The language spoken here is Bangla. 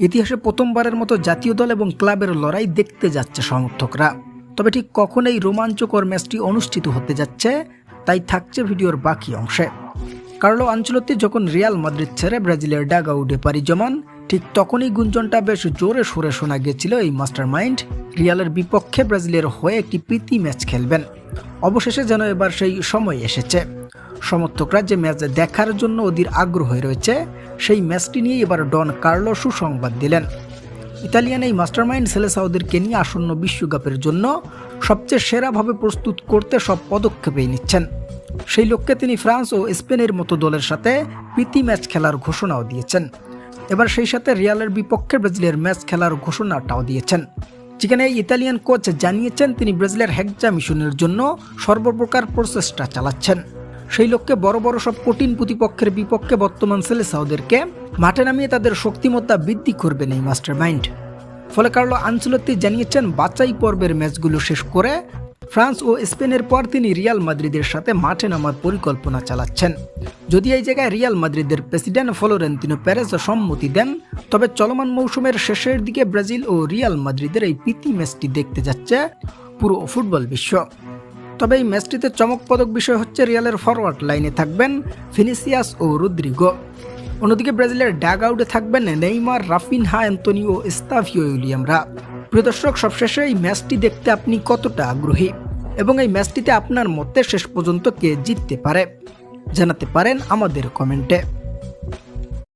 ইতিহাসে প্রথমবারের মতো জাতীয় দল এবং ক্লাবের লড়াই দেখতে যাচ্ছে সমর্থকরা। তবে ঠিক কখন এই রোমাঞ্চকর ম্যাচটি অনুষ্ঠিত হতে যাচ্ছে, তাই থাকছে ভিডিওর বাকি অংশে। কার্লো আঞ্চলতি যখন রিয়াল মাদ্রিদ ছেড়ে ব্রাজিলের ডাগাউডে পাড়ি জমান, ঠিক তখনই গুঞ্জনটা বেশ জোরে সুরে শোনা গেছিল এই মাস্টার মাইন্ড রিয়ালের বিপক্ষে ব্রাজিলের হয়ে একটি প্রীতি ম্যাচ খেলবেন। অবশেষে যেন এবার সেই সময় এসেছে। সমর্থকরা যে ম্যাচ দেখার জন্য অধীর আগ্রহে রয়েছে। সেই ম্যাচটি নিয়ে এবার ডন কার্লো সুসংবাদ দিলেন। ইতালিয়ান এই মাস্টারমাইন্ড সেলেসাউদেরকে নিয়ে আসন্ন বিশ্বকাপের জন্য সবচেয়ে সেরাভাবে প্রস্তুত করতে সব পদক্ষেপেই নিচ্ছেন। সেই লক্ষ্যে তিনি ফ্রান্স ও স্পেনের মতো দলের সাথে প্রীতি ম্যাচ খেলার ঘোষণাও দিয়েছেন। এবার সেই সাথে রিয়ালের বিপক্ষে ব্রাজিলের ম্যাচ খেলার ঘোষণাটাও দিয়েছেন। যেখানে ইতালিয়ান কোচ জানিয়েছেন তিনি ব্রাজিলের হ্যাকজা মিশনের জন্য সর্বপ্রকার প্রচেষ্টা চালাচ্ছেন। সেই লক্ষ্যে বড় বড় সব কঠিন প্রতিপক্ষের বিপক্ষে বর্তমান সেলেসাওদেরকে মাঠে নামিয়ে তাদের শক্তিমত্তা বৃদ্ধি করবেন এই মাস্টার মাইন্ড ফলে কার্লো আঞ্চলতি জানিয়েছেন, বাছাই পর্বের ম্যাচগুলো শেষ করে ফ্রান্স ও স্পেনের পর তিনি রিয়াল মাদ্রিদের সাথে মাঠে নামার পরিকল্পনা চালাচ্ছেন। যদি এই জায়গায় রিয়াল মাদ্রিদের প্রেসিডেন্ট ফ্লোরেন্তিনো প্যারেস সম্মতি দেন, তবে চলমান মৌসুমের শেষের দিকে ব্রাজিল ও রিয়াল মাদ্রিদের এই প্রীতি ম্যাচটি দেখতে যাচ্ছে পুরো ফুটবল বিশ্ব। তবে এই ম্যাচটিতে চমকপ্রদক বিষয় হচ্ছে রিয়ালের ফরওয়ার্ড লাইনে থাকবেন ফিনিসিয়াস ও রুদ্রিগো। অন্যদিকে ব্রাজিলের ড্যাগ আউটে থাকবেন নেইমার, রাফিনহা অ্যান্তনি ও স্তাভিও উইলিয়ামরা। প্রিয় দর্শক, সবশেষে এই ম্যাচটি দেখতে আপনি কতটা আগ্রহী? এবং এই ম্যাচটিতে আপনার মতে শেষ পর্যন্ত কে জিততে পারে? জানাতে পারেন আমাদের কমেন্টে।